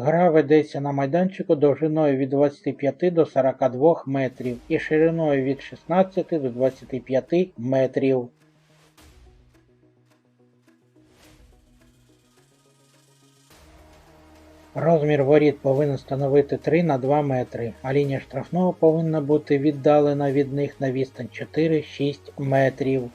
Гра ведеться на майданчику довжиною від 25 до 42 метрів і шириною від 16 до 25 метрів. Розмір воріт повинен становити 3 на 2 метри, а лінія штрафного повинна бути віддалена від них на відстань 4-6 метрів.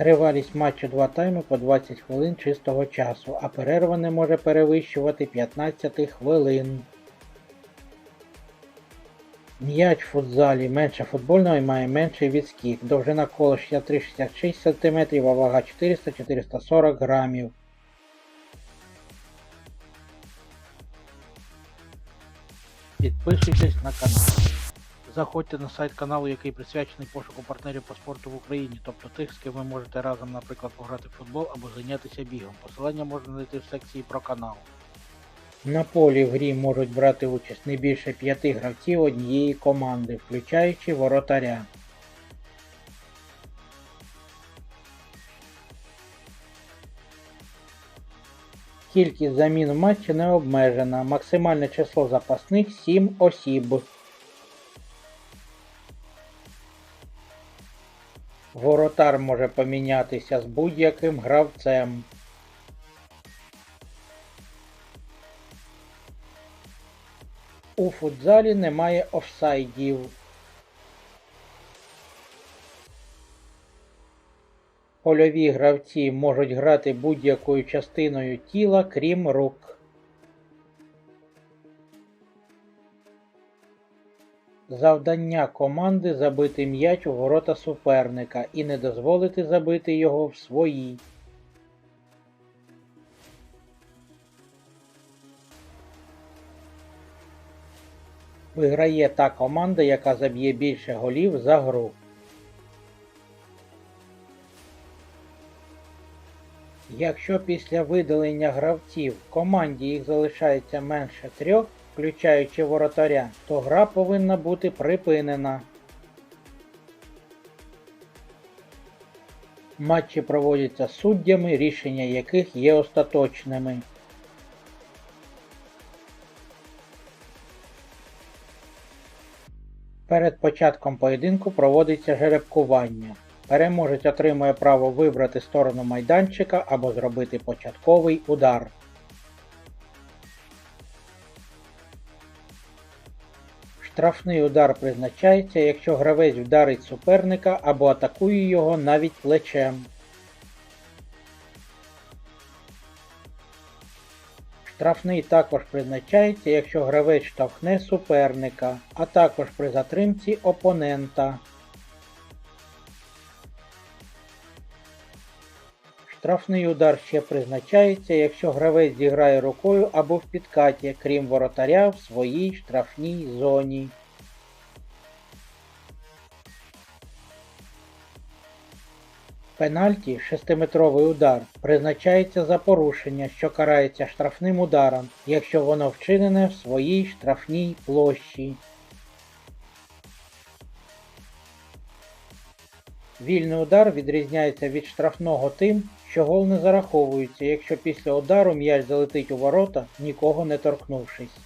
Тривалість матчу 2 тайми по 20 хвилин чистого часу, а перерва не може перевищувати 15 хвилин. М'яч в футзалі менше футбольного і має менший відскік. Довжина кола 63-66 см, а вага 400-440 грамів. Підписуйтесь на канал. Заходьте на сайт каналу, який присвячений пошуку партнерів по спорту в Україні, тобто тих, з ким ви можете разом, наприклад, пограти в футбол або зайнятися бігом. Посилання можна знайти в секції про канал. На полі в грі можуть брати участь не більше п'яти гравців однієї команди, включаючи воротаря. Кількість замін в матчі не обмежена. Максимальне число запасних 7 осіб. Воротар може помінятися з будь-яким гравцем. У футзалі немає офсайдів. Польові гравці можуть грати будь-якою частиною тіла, крім рук. Завдання команди забити м'яч у ворота суперника і не дозволити забити його в свої. Виграє та команда, яка заб'є більше голів за гру. Якщо після видалення гравців команді їх залишається менше трьох, включаючи воротаря, то гра повинна бути припинена. Матчі проводяться суддями, рішення яких є остаточними. Перед початком поєдинку проводиться жеребкування. Переможець отримує право вибрати сторону майданчика або зробити початковий удар. Штрафний удар призначається, якщо гравець вдарить суперника або атакує його навіть плечем. Штрафний також призначається, якщо гравець штовхне суперника, а також при затримці опонента. Штрафний удар ще призначається, якщо гравець зіграє рукою або в підкаті, крім воротаря в своїй штрафній зоні. Пенальті 6-метровий удар призначається за порушення, що карається штрафним ударом, якщо воно вчинене в своїй штрафній площі. Вільний удар відрізняється від штрафного тим, що гол не зараховується, якщо після удару м'яч залетить у ворота, нікого не торкнувшись.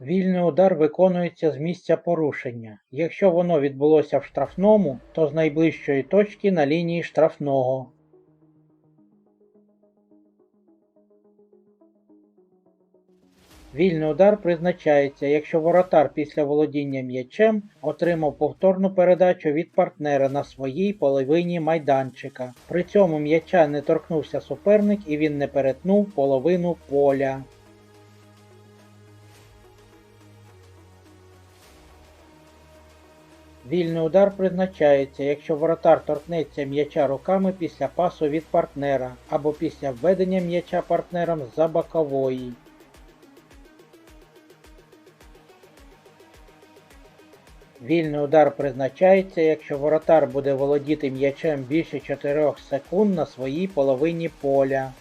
Вільний удар виконується з місця порушення. Якщо воно відбулося в штрафному, то з найближчої точки на лінії штрафного. Вільний удар призначається, якщо воротар після володіння м'ячем отримав повторну передачу від партнера на своїй половині майданчика. При цьому м'яча не торкнувся суперник і він не перетнув половину поля. Вільний удар призначається, якщо воротар торкнеться м'яча руками після пасу від партнера або після введення м'яча партнером за бокової. Вільний удар призначається, якщо воротар буде володіти м'ячем більше 4 секунд на своїй половині поля.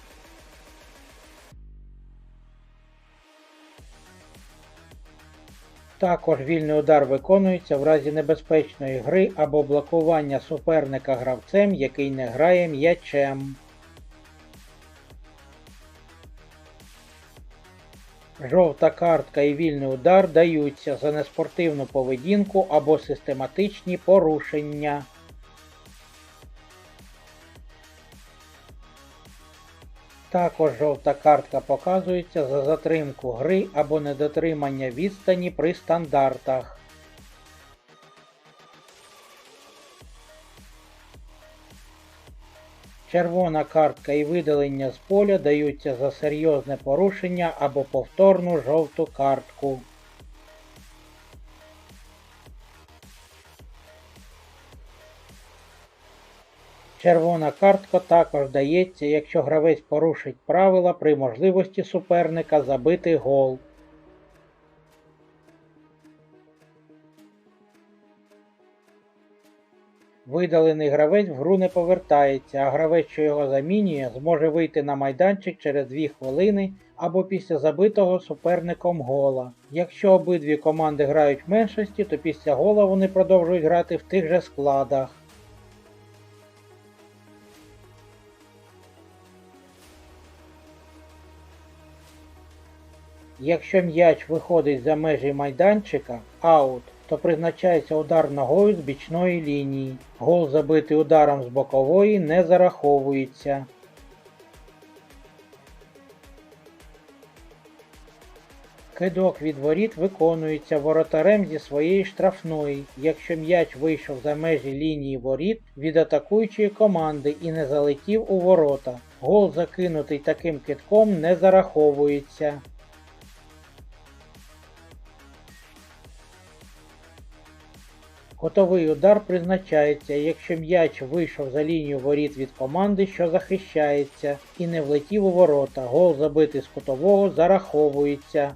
Також вільний удар виконується в разі небезпечної гри або блокування суперника гравцем, який не грає м'ячем. Жовта картка і вільний удар даються за неспортивну поведінку або систематичні порушення. Також жовта картка показується за затримку гри або недотримання відстані при стандартах. Червона картка і видалення з поля даються за серйозне порушення або повторну жовту картку. Червона картка також дається, якщо гравець порушить правила при можливості суперника забити гол. Видалений гравець в гру не повертається, а гравець, що його замінює, зможе вийти на майданчик через 2 хвилини або після забитого суперником гола. Якщо обидві команди грають в меншості, то після гола вони продовжують грати в тих же складах. Якщо м'яч виходить за межі майданчика аут, то призначається удар ногою з бічної лінії. Гол забитий ударом з бокової не зараховується. Кидок від воріт виконується воротарем зі своєї штрафної, якщо м'яч вийшов за межі лінії воріт від атакуючої команди і не залетів у ворота. Гол закинутий таким китком не зараховується. Готовий удар призначається, якщо м'яч вийшов за лінію воріт від команди, що захищається, і не влетів у ворота. Гол забитий з кутового зараховується.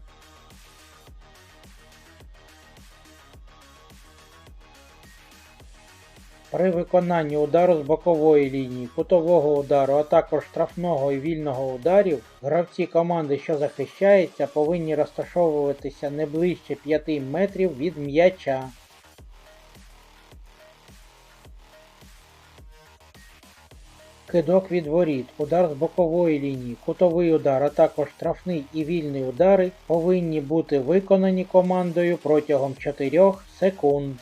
При виконанні удару з бокової лінії, кутового удару, а також штрафного і вільного ударів, гравці команди, що захищається, повинні розташовуватися не ближче 5 метрів від м'яча. Кидок від воріт, удар з бокової лінії, кутовий удар, а також штрафний і вільний удари повинні бути виконані командою протягом 4 секунд.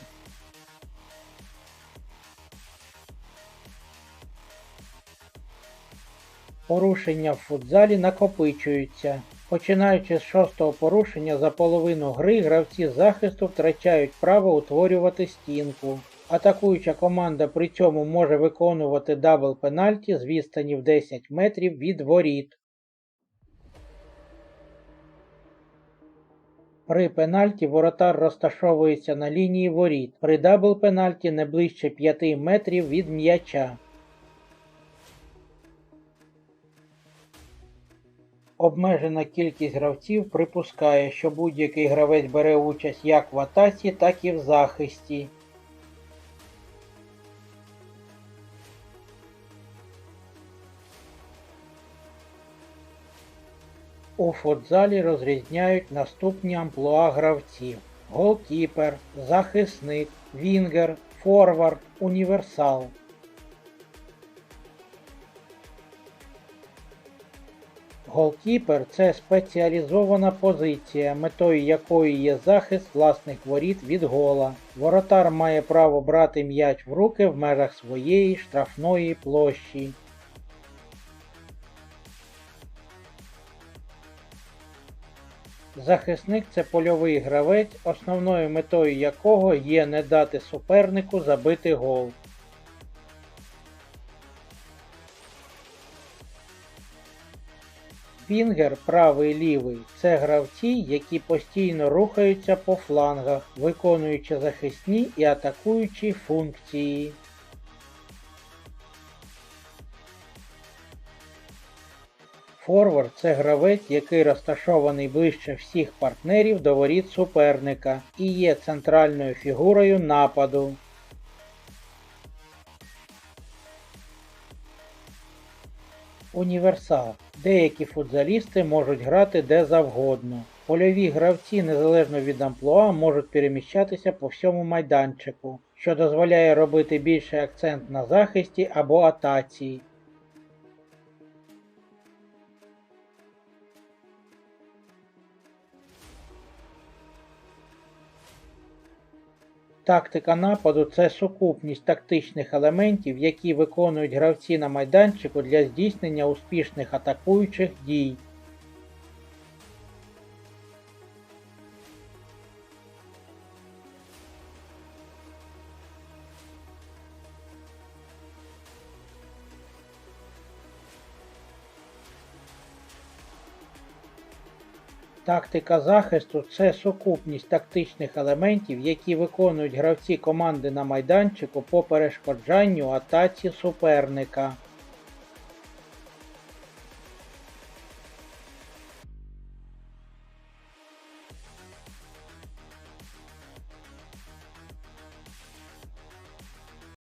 Порушення в футзалі накопичуються. Починаючи з шостого порушення за половину гри гравці захисту втрачають право утворювати стінку. Атакуюча команда при цьому може виконувати дабл пенальті з відстані в 10 метрів від воріт. При пенальті воротар розташовується на лінії воріт. При дабл пенальті не ближче 5 метрів від м'яча. Обмежена кількість гравців припускає, що будь-який гравець бере участь як в атаці, так і в захисті. У футзалі розрізняють наступні амплуа гравців: голкіпер, захисник, вінгер, форвард, універсал. Голкіпер це спеціалізована позиція, метою якої є захист власних воріт від гола. Воротар має право брати м'яч в руки в межах своєї штрафної площі. Захисник це польовий гравець, основною метою якого є не дати супернику забити гол. Вінгер правий лівий це гравці, які постійно рухаються по флангах, виконуючи захисні і атакуючі функції. Форвард це гравець, який розташований ближче всіх партнерів до воріт суперника і є центральною фігурою нападу. Універсал. Деякі футзалісти можуть грати де завгодно. Польові гравці незалежно від амплуа можуть переміщатися по всьому майданчику, що дозволяє робити більший акцент на захисті або атаці. Тактика нападу це сукупність тактичних елементів, які виконують гравці на майданчику для здійснення успішних атакуючих дій. Тактика захисту це сукупність тактичних елементів, які виконують гравці команди на майданчику по перешкоджанню атаці суперника.